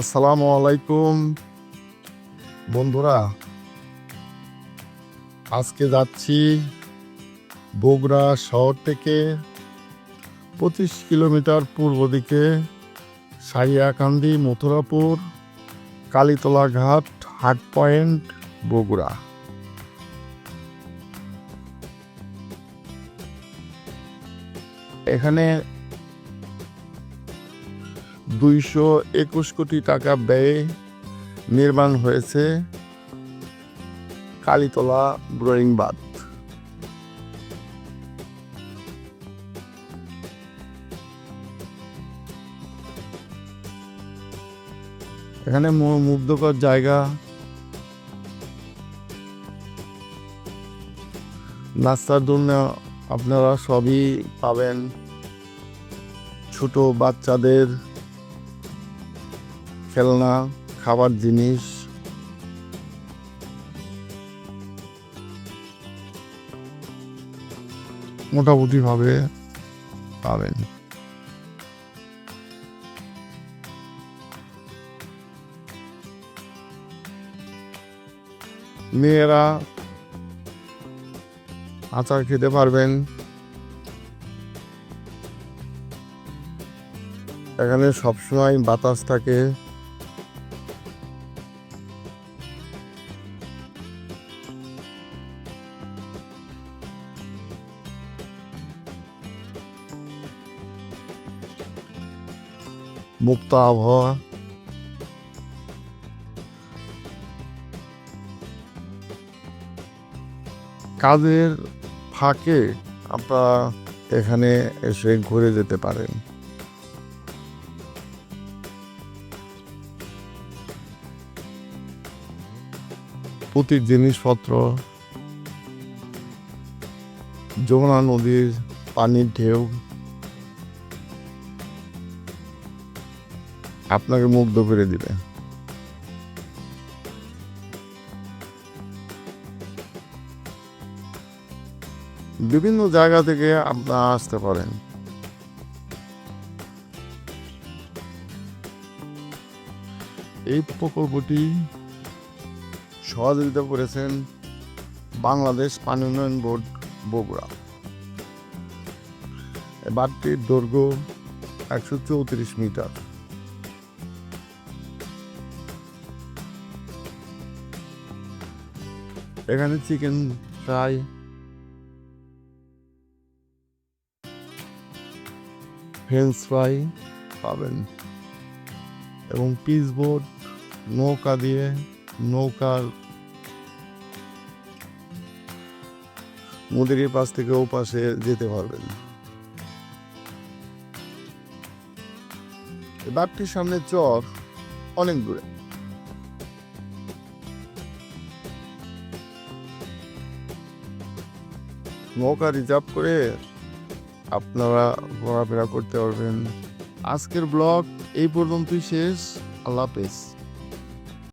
আসসালামু আলাইকুম। বন্ধুরা, আজকে যাচ্ছি বগুড়া শহর থেকে পঁচিশ কিলোমিটার পূর্ব দিকে সারিয়াকান্দি, মথুরাপুর, কালীতলা ঘাট, হাট পয়েন্ট, বগুড়া। এখানে দুইশো একুশ কোটি টাকা ব্যয়ে নির্মাণ হয়েছে কালীতলা ব্রোয়িং বাঁধ। এখানে মুগ্ধকর জায়গা। নাস্তার জন্য আপনারা সবই পাবেন। ছোট বাচ্চাদের খেলনা খাবার জিনিস। মোটামুটিভাবে পাবেন। মেয়েরা আচার খেতে পারবেন। এখানে সবসময় বাতাস থাকে। মুক্ত আবহাওয়া। কাজের ফাঁকে আপনারা এখানে এসে ঘুরে যেতে পারেন। পুঁতির জিনিসপত্র, যমুনা নদীর পানির ঢেউ আপনাকে মুগ্ধ করে দিবে। বিভিন্ন জায়গা থেকে আপনারা আসতে পারেন। এই প্রকল্পটি সহযোগিতা করেছেন বাংলাদেশ পানি উন্নয়ন বোর্ড বগুড়া। এই বাঁধটির দৈর্ঘ্য একশো চৌত্রিশ মিটার। এখানে চিকেন ফ্রাই। ফ্রেঞ্চ ফ্রাই পাবেন। এবং পিস বোট নৌকা দিয়ে নৌকার নদীর পাশ থেকে ও পাশে যেতে পারবেন। বাঘটির সামনে চর অনেক দূরে। নৌকা রিজার্ভ করে আপনারা ঘোরাফেরা করতে পারবেন। আজকের ব্লগ এই পর্যন্তই শেষ। আল্লাহ হাফেজ।